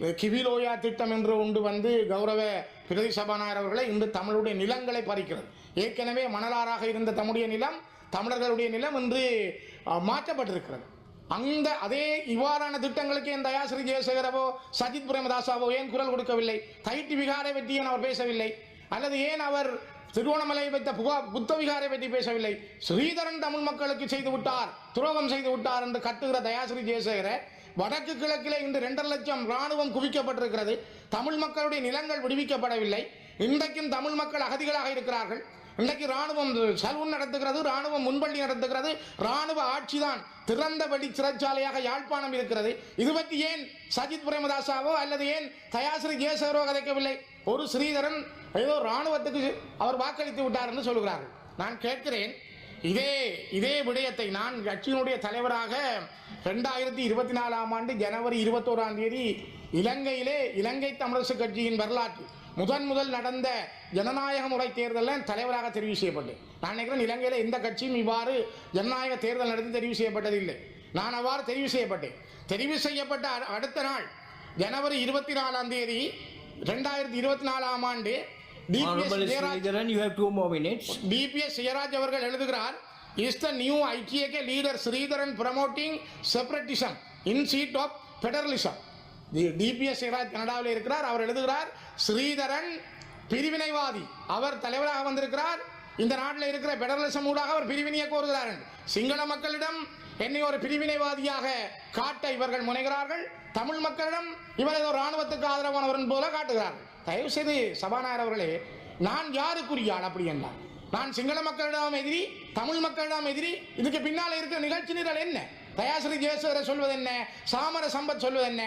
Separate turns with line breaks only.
கிவிலோயா திட்டம் என்று ஒன்று வந்து கௌரவ பிரதி சபாநாயகர் அவர்களை இன்று தமிழுடைய நிலங்களை பறிக்கிறது. ஏற்கனவே மணலாராக இருந்த தம்முடைய நிலம் தமிழர்களுடைய நிலம் இன்று மாற்றப்பட்டிருக்கிறது. அந்த அதே இவ்வாறான திட்டங்களுக்கு என் தயாசிரி ஜெயசேகரவோ சஜித் பிரேமதாசாவோ ஏன் குரல் கொடுக்கவில்லை? தைட்டி விகாரை பற்றி ஏன் அவர் பேசவில்லை. அல்லது ஏன் அவர் திருவோணமலை வைத்த புகா புத்த விகாரை பற்றி பேசவில்லை? ஸ்ரீதரன் தமிழ் மக்களுக்கு செய்து விட்டார் துரோகம் செய்து விட்டார் என்று கட்டுகிற தயாசிரி ஜெயசேகரை வடக்கு கிழக்கிலே இன்று ரெண்டரை லட்சம் ராணுவம் குவிக்கப்பட்டிருக்கிறது. தமிழ் மக்களுடைய நிலங்கள் விடுவிக்கப்படவில்லை. இன்றைக்கும் தமிழ் மக்கள் அகதிகளாக இருக்கிறார்கள். இன்றைக்கு ராணுவம் சலூன் நடத்துகிறது ராணுவம் முன்பள்ளி நடத்துகிறது. ராணுவ ஆட்சிதான் திறந்த வெளி சிறைச்சாலையாக யாழ்ப்பாணம் இருக்கிறது. இது பற்றி ஏன் சஜித் பிரேமதாசாவோ அல்லது ஏன் தயாசிரி ஜெயசேகரோ கதைக்கவில்லை? ஒரு ஸ்ரீதரன் ஏதோ ராணுவத்துக்கு அவர் வாக்களித்து விட்டார் என்று சொல்கிறார்கள். நான் கேட்கிறேன் இதே இதே விடயத்தை நான் கட்சியினுடைய தலைவராக ரெண்டாயிரத்தி இருபத்தி நாலாம் ஆண்டு ஜனவரி இருபத்தோராம் தேதி இலங்கையிலே இலங்கை தமிழரசு கட்சியின் வரலாற்று முதன் முதல் நடந்த ஜனநாயக முறை தேர்தலில் தலைவராக தெரிவு செய்யப்பட்டேன். நான் நினைக்கிறேன் இலங்கையில் எந்த கட்சியும் இவ்வாறு ஜனநாயக தேர்தல் நடத்தி தெரிவு செய்யப்பட்டதில்லை. நான் அவ்வாறு தெரிவு செய்யப்பட்டேன். தெரிவு செய்யப்பட்ட அடுத்த நாள் ஜனவரி இருபத்தி நாலாம் தேதி ரெண்டாயிரத்தி இருபத்தி நாலாம் ஆண்டு டிபிஎஸ் ஜெயராஜ் அவர்கள் எழுதுகிறார் is the new ஐக்கியக leader Sridharan promoting separatism instead of federalism DBS Jeyaraj கனடாவில் இருக்கிறார் அவர் எழுதுகிறார் ஸ்ரீதரன் பிரிவினைவாதி அவர் தலைவராக வந்திருக்கிறார் இந்த நாட்டில் இருக்கிற பெடரலிசம் ஊடாக அவர் பிரிவினையை கோருகிறார். சிங்கள மக்களிடம் என்னை ஒரு பிரிவினைவாதியாக காட்ட இவர்கள் முனைகிறார்கள். தமிழ் மக்களிடம் இவர் ஏதோ ராணுவத்துக்கு ஆதரவானவரன் போல காட்டுகிறார்கள் தயவு செய்து சபாநாயகர் அவர்களே நான் யாருக்குரிய ஆள் அப்படி என்றார். நான் சிங்கள மக்களிடம் எதிரி தமிழ் மக்களிடம் எதிரி இதுக்கு பின்னால் இருக்கிற நிகழ்ச்சி நிரல் என்ன? தயாசிரி ஜெயசேகர சொல்வது என்ன? சாமர சம்பத் சொல்வது என்ன?